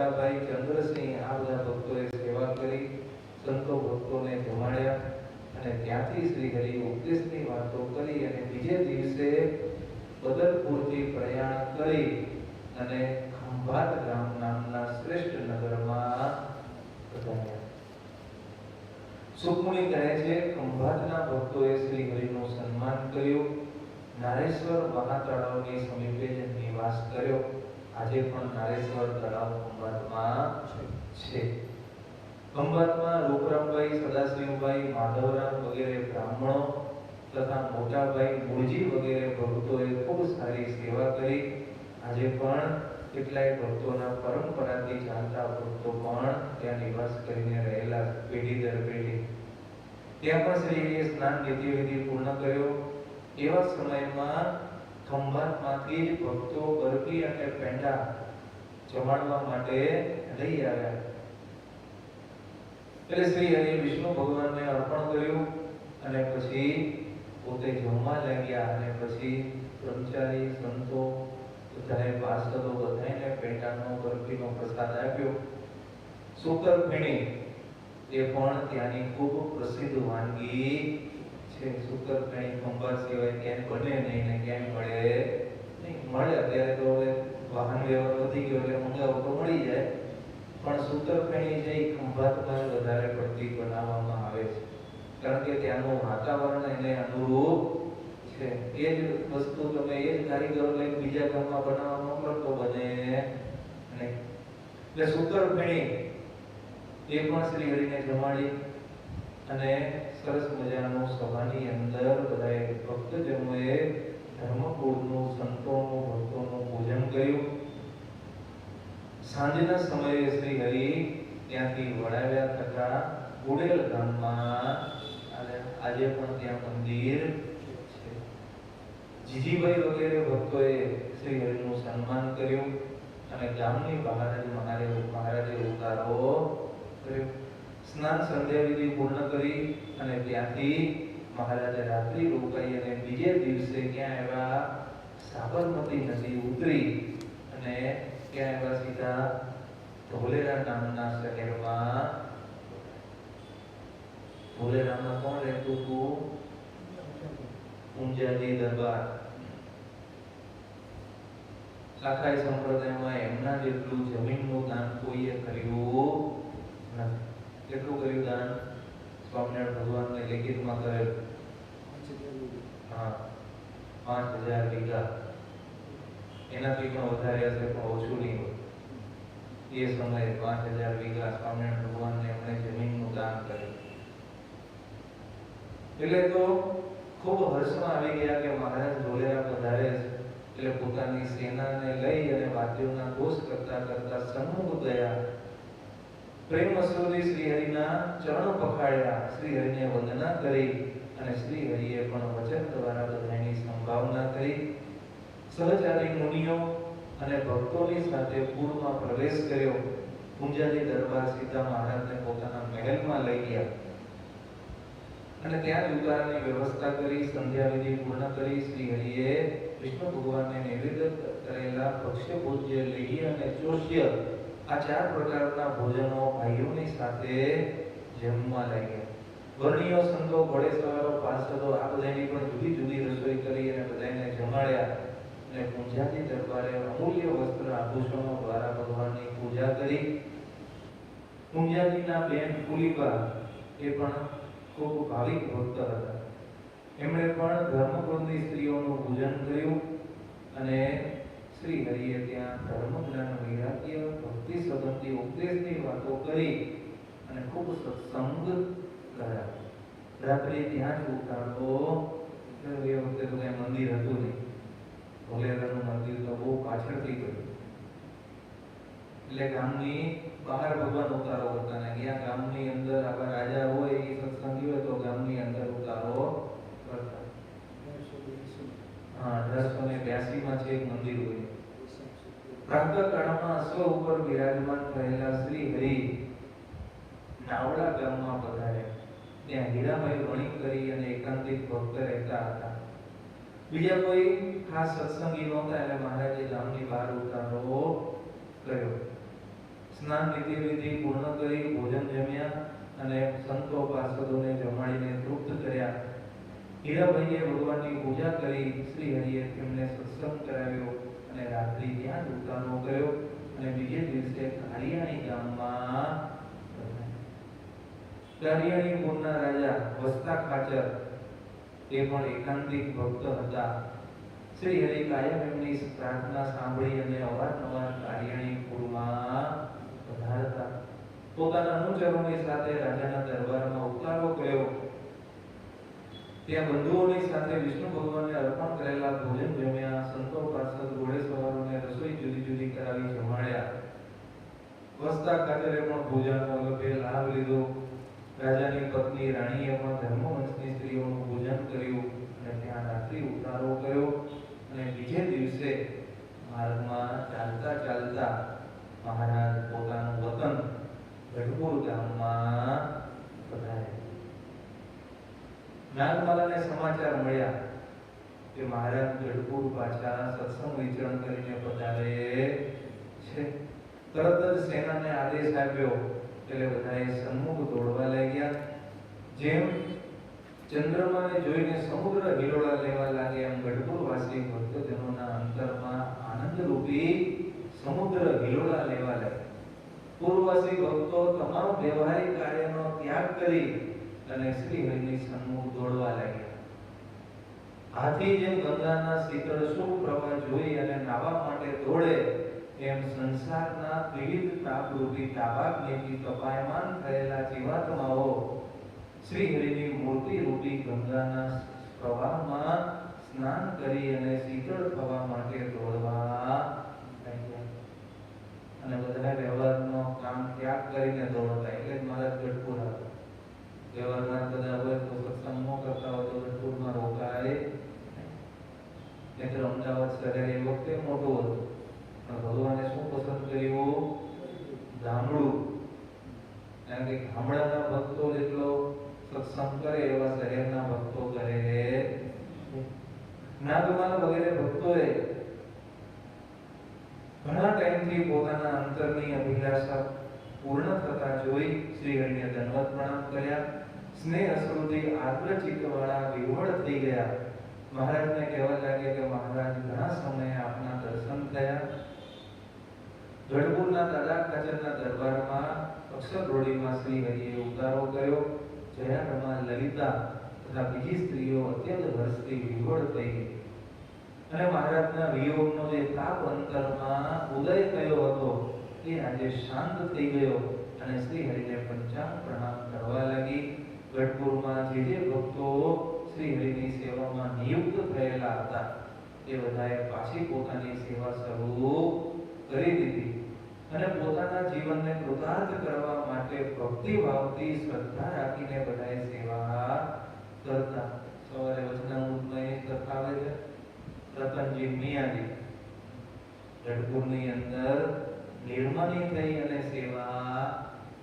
મોટા ચંદ્રસિંહ આ બધા ભક્તોએ સેવા કરી, સંતો ભક્તોને જમાડ્યા અને ત્યાંથી શ્રી હરિ ઉપદેશની વાતો કરી અને બીજે દિવસે બદલપુરથી પ્રયાણ કરી અને ખંભાત ગામ નામના શ્રેષ્ઠ નગરમાં પધાર્યા. સુખમણી કહે છે, ખંભાતના ભક્તોએ શ્રી હરિનું સન્માન કર્યું. નારેશ્વર મહાતળાવની સમીપે નિવાસ કર્યો. આજે પણ નારેશ્વર તળાવ ખંભાતમાં છે. ખંભાતમાં રૂપરામભાઈ સદાશિવભાઈ માધવરામ વગેરે બ્રાહ્મણો તથા મોટાભાઈ મૂળજી વગેરે ભક્તોએ ખૂબ સારી સેવા કરી. આજે પણ કેટલાય ભક્તોના પરંપરાથી જાણતા ભક્તો પણ ત્યાં નિવાસ કરીને રહેલા પેઢી દર પેઢી. ત્યાં પણ શ્રીએ સ્નાન વિધિ પૂર્ણ કર્યો. એવા સમયમાં ખંભાતમાંથી ભક્તો બરફી અને પેંડા જમાડવા માટે લઈ આવ્યા. એટલે શ્રી હરિ વિષ્ણુ ભગવાનને અર્પણ કર્યું અને પછી પોતે જમવા લાગ્યા અને પછી બ્રહ્મચારી, સંતો બધાએ પાર્ષદો બધાને પેટાનો બરફીનો પ્રસાદ આપ્યો. સુકર ફીણી એ પણ ત્યાંની ખૂબ પ્રસિદ્ધ વાનગી છે સુકર કઈ ખંભાત સિવાય કેમ બને નહીં ને કેમ મળે નહીં. મળે અત્યારે તો હવે વાહન વ્યવહાર વધી ગયો એટલે મંગાવો તો મળી જાય. પણ સૂતરફેણી જે ઈ ખંભાતમાં વધારે પડતી બનાવવામાં આવે છે. કારણ કે ત્યાંનું વાતાવરણ એને અનુરૂપ છે. એ જ વસ્તુ તમે એ જ કારીગરો લઈને બીજા ગામમાં બનાવવા મોકલો તો બને નહીં એટલે સૂતરફેણી એ પણ શ્રી હરિને જમાડી અને સરસ મજાનું સભાની અંદર બધાએ ભક્તજનોએ ધર્મકુળનું, સંતોનું, ભક્તોનું પૂજન કર્યું. સાંજના સમયે શ્રી હરિ ત્યાંથી વળાવ્યા થતા ઉડેલ ગામમાં આજે પણ ત્યાં મંદિર છે. જીજીભાઈ વગેરે ભક્તોએ શ્રી હરિનું સન્માન કર્યું અને ગામની બહાર જ મહારાજે મહારાજે ઉતારો કર્યો. સ્નાન સંધ્યા વિધિ પૂર્ણ કરી અને ત્યાંથી મહારાજે રાત્રિ રોકાઈ અને બીજે દિવસે ક્યાં આવ્યા સાબરમતી નદી ઉતરી અને ક્યાં આવ્યા સીધા ધોલેરા નામના શહેરમાં ધોલેરામાં કોણ રહેતું હતું? ઊંઝાજી દરબાર. લાખાઈ સંપ્રદાયમાં એમના જેટલું જમીનનું દાન કોઈએ કર્યું? કેટલું કર્યું દાન, સ્વામિનારાયણ ભગવાનને લેખિતમાં કરેલું. હા, પાંચ હજાર વીઘા. એનાથી પણ વધારે હશે, પણ ઓછું નહીં હોય. એ સમયે પાંચ હજાર વીઘા સ્વામિનારાયણ ભગવાનને એમણે જમીનનું દાન કર્યું. એટલે તો ખૂબ હર્ષમાં આવી ગયા કે મહારાજ ધોલેરા પધારે છે. એટલે પોતાની સેનાને લઈ અને વાદ્યોના ઘોષ કરતા કરતા સન્મુખ ગયા. પ્રેમ અસુરી શ્રી હરિના ચરણો પખાડ્યા શ્રી હરિને વંદના કરી અને શ્રી હરિએ પણ વચન દ્વારા બધાની સંભાવના કરી. સહચારી મુનિઓ અને ભક્તોની સાથે પૂરમાં પ્રવેશ કર્યો. પૂંજાજી દરબાર સીતા મહારાજને પોતાના મહેલમાં લઈ ગયા. અને ત્યાં દુકાનની વ્યવસ્થા કરી, સંધ્યા વિધિ પૂર્ણ કરી. શ્રી હરિએ વિષ્ણુ ભગવાનને નિવેદન કરેલા ભક્ષ્ય ભોજ્ય, લેહી અને ચોષ્ય આ ચાર પ્રકારના ભોજનો ભાઈઓની સાથે જમવા લાગ્યા. વર્ણિયો સંતો ઘોડેસવારો, પાર્ષદો, આ બધાની પણ જુદી જુદી રસોઈ કરી અને બધાને જમાડ્યા અને પૂંજાજી દરબારે અમૂલ્ય વસ્ત્ર આભૂષણો દ્વારા ભગવાનની પૂજા કરી. પૂંજાજીના બેન ફુલીબા એ પણ ખૂબ ભાવિક ભક્ત હતા. એમણે પણ ધર્મકુળની સ્ત્રીઓનું પૂજન કર્યું અને શ્રી હરિએ ત્યાં ધર્મ જ્ઞાન વૈરાગ્ય, ભક્તિ સંબંધી ઉપદેશની વાતો કરી અને ખૂબ સત્સંગ કર્યા. રાત્રે ત્યાં જ ઉતારતો એ વખતે તો કઈ મંદિર હતું નહીં. ભોલેરાનું મંદિર તો બહુ પાછળથી ગયું એટલે ગામની બહાર ભગવાન ઉતારો કરતા ને. ગયા ગામની અંદર આપણા રાજા હોય એ સત્સંગી હોય તો ગામની અંદર ઉતારો કરતા હા અઢારસો ને બ્યાસી માં છે એક મંદિર હોય અશ્વ ઉપર બિરાજમાન થયેલા શ્રી હરિ નાવડા ગામમાં પધાર્યા ત્યાં હીરાભાઈ વણી કરી અને એકાંતિક ભક્ત રહેતા હતા. બીજા કોઈ ખાસ સત્સંગી નહોતા એટલે મહારાજે ગામની બહાર ઉતારો કર્યો. સ્નાન વિધિ વિધિ પૂર્ણ કરી, ભોજન જમ્યા અને સંતો પાર્ષદોને જમાડીને તૃપ્ત કર્યા. હીરાભાઈએ ભગવાનની પૂજા કરી, શ્રી હરિએ તેમને સત્સંગ કરાવ્યો અને રાત્રિ ત્યાં દુકાનો કર્યો. અને બીજે દિવસે કાળિયાણી ગામમાં કાળિયાણી મૂળના રાજા વસ્તા ખાચર તે પણ એકાંતિક ભક્ત હતા શ્રી હરિ કાયમ એમની પ્રાર્થના સાંભળી અને અવારનવાર કાળિયાણી કુળમાં પધારતા. પોતાના અનુચરોની સાથે રાજાના દરબારમાં ઉતારો કર્યો. ત્યાં બંધુઓની સાથે વિષ્ણુ ભગવાનને અર્પણ કરેલા ભોજન જમ્યા સંતો પાર્ષદ ઘોડેસવારોને રસોઈ જુદી જુદી કરાવી જમાડ્યા વસતા કાતરે પણ ભોજનનો લભે લાભ લીધો. રાજાની પત્ની રાણીએ પણ ધર્મવંશની સ્ત્રીઓનું ભોજન કર્યું અને ત્યાં રાત્રિ ઉતારો કર્યો અને બીજે દિવસે માર્ગમાં ચાલતા ચાલતા મહારાજ પોતાનું વતન ગઢપુર ગામમાં પધાર્યા નાગમાલાને સમાચાર મળ્યા કે મહારાજ પાછા સત્સંગ વિચરણ કરીને પધારે છે. તરત જ સેનાને આદેશ આપ્યો. એટલે બધાએ સન્મુખ દોડવા લાગ્યા. જેમ ચંદ્રમાને જોઈને સમુદ્ર હિલોળા લેવા લાગે એમ ગઢપુર વાસી ભક્તજનોના અંતરમાં આનંદ રૂપી સમુદ્ર હિલોળા લેવા લાગે પૂર્વવાસી ભક્તો તમામ વ્યવહારિક કાર્યનો ત્યાગ કરી અને શ્રી હરિની સન્મુખ દોડવા લાગ્યા. હાથી જેમ ગંગાના શીતળ શુભ પ્રવાહ જોઈ અને નાવા માટે દોડે એમ સંસારના વિવિધ તાપરૂપી તાબાગ્નિથી તપાયમાન થયેલા જીવાત્માઓ શ્રી હરિની મૂર્તિ રૂપી ગંગાના પ્રવાહમાં સ્નાન કરી અને શીતળ થવા માટે દોડવા અને બધા વ્યવહારનો કામ ત્યાગ કરીને દોડતા, એટલે જ મારા ગઢપુર. હતા વ્યવહારના બધા હોય તો સત્સંગો કરતા હોય તો ગઢપુરમાં રોકાય નહીંતર અમદાવાદ શહેર એ વખતે મોટું હતું. પણ ભગવાને શું પસંદ કર્યું? ગામડું. કારણ કે ગામડાના ભક્તો જેટલો સત્સંગ કરે એવા શહેરના ભક્તો કરે નાગમાલ વગેરે ભક્તોએ ઘણા ટાઈમથી પોતાના અંતરની અભિલાષા પૂર્ણ થતા જોઈ શ્રી હરિને દંડવત પ્રણામ કર્યા. સ્નેહ અશ્રુથી આર્દ્ર ચિત્તવાળા વિવળ થઈ ગયા. મહારાજને કહેવા લાગ્યા કે મહારાજ, ઘણા સમયે આપના દર્શન થયા. ગઢપુરના દાદા કચરના દરબારમાં અક્ષરરોડીમાં શ્રી હરિએ ઉતારો કર્યો. જયા લલિતા તથા બીજી સ્ત્રીઓ અત્યંત વર્ષથી વિહવળ થઈ. અને મહારાજના વિયોગનો જે તાપ અંતરમાં ઉદય થયો હતો, એ આજે શાંત થઈ ગયો અને શ્રી હરિને પંચાંગ પ્રણામ કરવા લાગી. ગઢપુરમાં જે જે ભક્તો શ્રી હરિની સેવામાં નિયુક્ત થયેલા હતા એ બધાએ પાછી પોતાની સેવા શરૂ કરી દીધી અને પોતાના જીવનને કૃતાર્થ કરવા માટે ભક્તિ ભાવથી શ્રદ્ધા રાખીને બધાએ સેવા કરતા સવારે વચનામૃતમાં એ કથા આવે છે રતનજી મિયાજી ગઢપુરની અંદર નિર્માની થઈ અને સેવા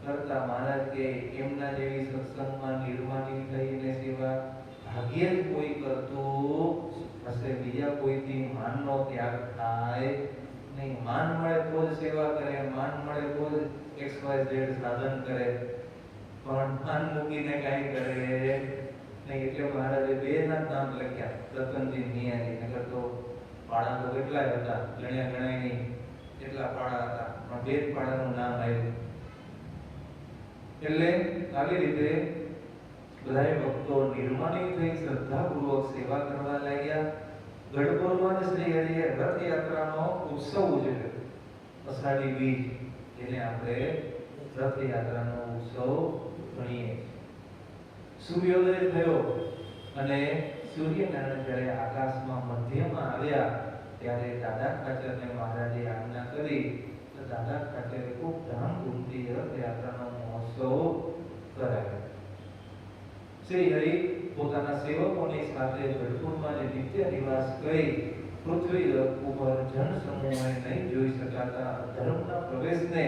કરતા મહારાજ કે એમના જેવી સત્સંગમાં નિર્માની થઈ અને સેવા ભાગ્યે કોઈ કરતું હશે, બીજા કોઈથી માનનો ત્યાગ થાય નહીં. માન મળે તો જ સેવા કરે, માન મળે તો જ એક્સ વાય ઝેડ સાધન કરે. પણ માન મૂકીને કાંઈ કરે નહીં. એટલે મહારાજે બે ના નામ લખ્યા રતનજી નિયાની નગર તો પાડા તો કેટલા હતા? ગણ્યા ગણાય નહીં. કેટલા પાડા હતા? પણ બે જ પાડાનું નામ આવ્યું એટલે આવી રીતે બધાએ ભક્તો નિર્માની થઈ શ્રદ્ધાપૂર્વક સેવા કરવા લાગ્યા. ગઢપુરમાં શ્રી હરિએ રથયાત્રાનો ઉત્સવ ઉજવ્યો. અષાઢી બીજ, જેને આપણે રથયાત્રાનો ઉત્સવ ગણીએ સૂર્યોદય થયો અને સૂર્યનારાયણ જ્યારે આકાશમાં મધ્યમાં આવ્યા, ત્યારે દાદા ખાચરને મહારાજે આજ્ઞા કરી. તો દાદા ખાચરે ખૂબ ધામધૂમથી રથયાત્રાનો મહોત્સવ કરાવ્યો. શ્રી હરિ. પોતાના સેવકોની સાથે ગઢપુરમાં જે નિત્ય નિવાસ કરી પૃથ્વી ઉપર જન સમૂહે નહીં જોઈ શકાતા ધર્મના પ્રવેશને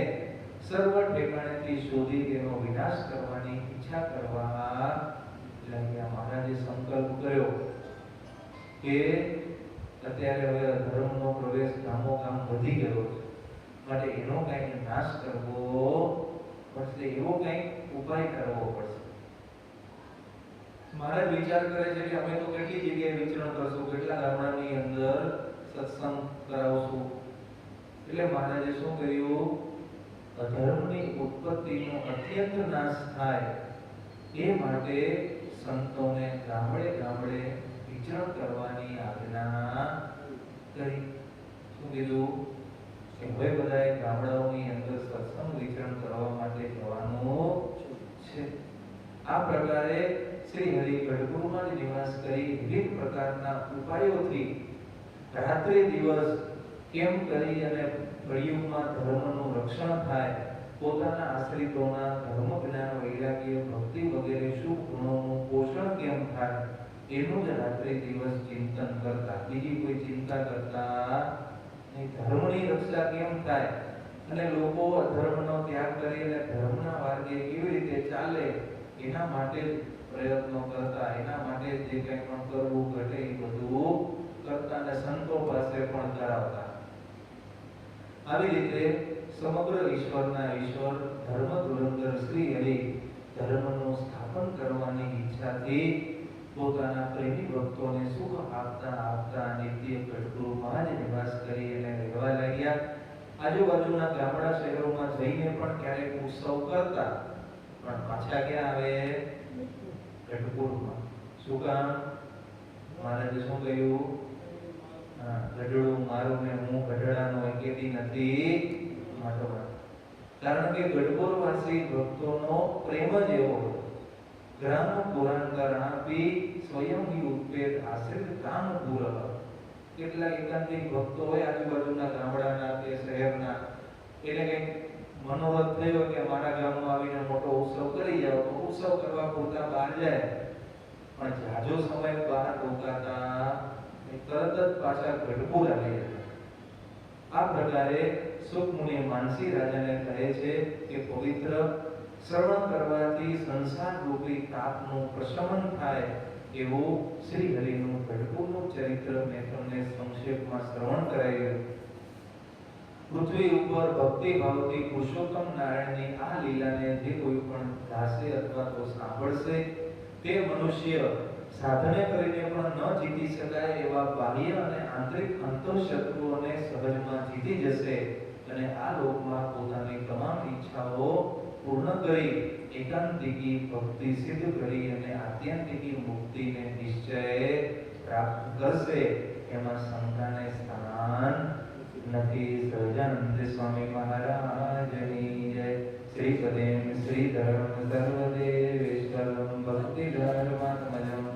સર્વ ઠેકાણેથી શોધી તેનો વિનાશ કરવાની ઈચ્છા કરવા લાગ્યા મહારાજે સંકલ્પ કર્યો કે અત્યારે હવે ધર્મનો પ્રવેશ ગામો ગામ વધી ગયો છે. માટે એનો કંઈક નાશ કરવો પડશે, એવો કંઈક ઉપાય કરવો પડશે. મહારાજ વિચાર કરે છે કે અમે તો કેટલી જગ્યાએ વિચરણ કરશું? કેટલા ગામડાની અંદર સત્સંગ કરાવશું? એટલે મહારાજે શું કર્યું? અધર્મની ઉત્પત્તિનો અત્યંત નાશ થાય એ માટે સંતોને ગામડે ગામડે વિચરણ કરવાની આજ્ઞા કરી. શું કીધું? કે હવે બધાએ ગામડાઓની અંદર સત્સંગ વિચરણ કરવા માટે જવાનું આ પ્રકારે શ્રી હરિ ગઢપુરમાં જ નિવાસ કરી વિવિધ પ્રકારના ઉપાયોથી રાત્રે દિવસ કેમ કરી અને કળિયુગમાં ધર્મનું રક્ષણ થાય, પોતાના આશ્રિતોના ધર્મ જ્ઞાન, વૈરાગ્ય, ભક્તિ વગેરે શુભ ગુણોનું પોષણ કેમ થાય, એનું જ રાત્રે દિવસ ચિંતન કરતા. બીજી કોઈ ચિંતા કરતા નહીં. ધર્મની રક્ષા કેમ થાય? અને લોકો અધર્મનો ત્યાગ કરી અને ધર્મના માર્ગે કેવી રીતે ચાલે? એના માટે પ્રયત્નો કરતા, એના માટે જે કંઈ પણ કરવું ઘટે એ બધું કરતા અને સંતો પાસે પણ કરાવતા આવી રીતે સમગ્ર ઈશ્વરના ઈશ્વર ધર્મ ધુરંધર શ્રી હરિ ધર્મનું સ્થાપન કરવાની ઈચ્છાથી પોતાના પ્રેમી ભક્તોને સુખ આપતા આપતા નિત્ય કટગુરુમાં જ નિવાસ કરી અને રહેવા લાગ્યા. આજુબાજુના ગામડા શહેરોમાં જઈને પણ ક્યારેક ઉત્સવ કરતા પણ પાછા ક્યાં આવે? ગઢપુરમાં શું કામ? મહારાજે શું કહ્યું ગઢડું મારું ને હું ગઢડાનો એકેતી નથી. માટો કારણ કે ગઢપુરવાસી ભક્તોનો પ્રેમ જ એવો હતો. ગ્રામ પુરાણ કરણાપી સ્વયં હિ ઉત્પેત આશ્રિત કામ પૂરઃ કેટલા એકાંતિક ભક્તો હોય આજુબાજુના ગામડાના કે શહેરના, એટલે કંઈક મનોરથ થયો કે મારા ગામમાં આવીને મોટો ઉત્સવ કરી જાવ તો ઉત્સવ કરવા પૂરતા બહાર જાય. પણ જાજો સમય બહાર રોકાતા તરત જ પાછા ગઢપુર આવી આ પ્રકારે સુખમુનિ માનસી રાજાને કહે છે કે પવિત્ર શ્રવણ કરવાથી સંસાર રૂપી તાપનું પ્રશમન થાય એવું શ્રી હરિનું ગઢપુરનું ચરિત્ર મેં તમને સંક્ષેપમાં શ્રવણ કરાવ્યું. પૃથ્વી ઉપર ભક્તિ ભાવથી પુરુષોત્તમ નારાયણની આ લીલાને જે કોઈ પણ ગાશે અથવા તો સાંભળશે, તે મનુષ્ય સાધને કરીને પણ ન જીતી શકાય એવા બાહ્ય અને આંતરિક અંતઃશત્રુઓને સહજમાં જીતી જશે અને આ લોકમાં પોતાની તમામ ઈચ્છાઓ પૂર્ણ કરી એકાંતિકી ભક્તિ સિદ્ધ કરી અને આત્યંતિકી મુક્તિને નિશ્ચય પ્રાપ્ત કરશે. એમાં શંકાને સ્થાન નથી સહજાનંદ સ્વામી મહારાજની જય શ્રી પદેમ શ્રી ધર્મ સર્વદેવેશ્વરમ ભક્તિ ધર્માત્મજમ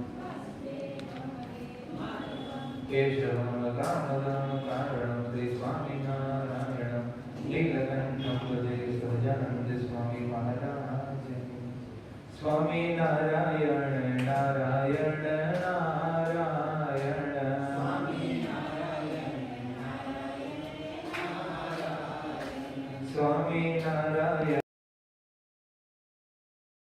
કેશવમ કામદમ કારણમ શ્રી સ્વામિનારાયણમ નીલકંઠમ ભજે સહજાનંદ સ્વામી મહારાજ સ્વામિનારાયણ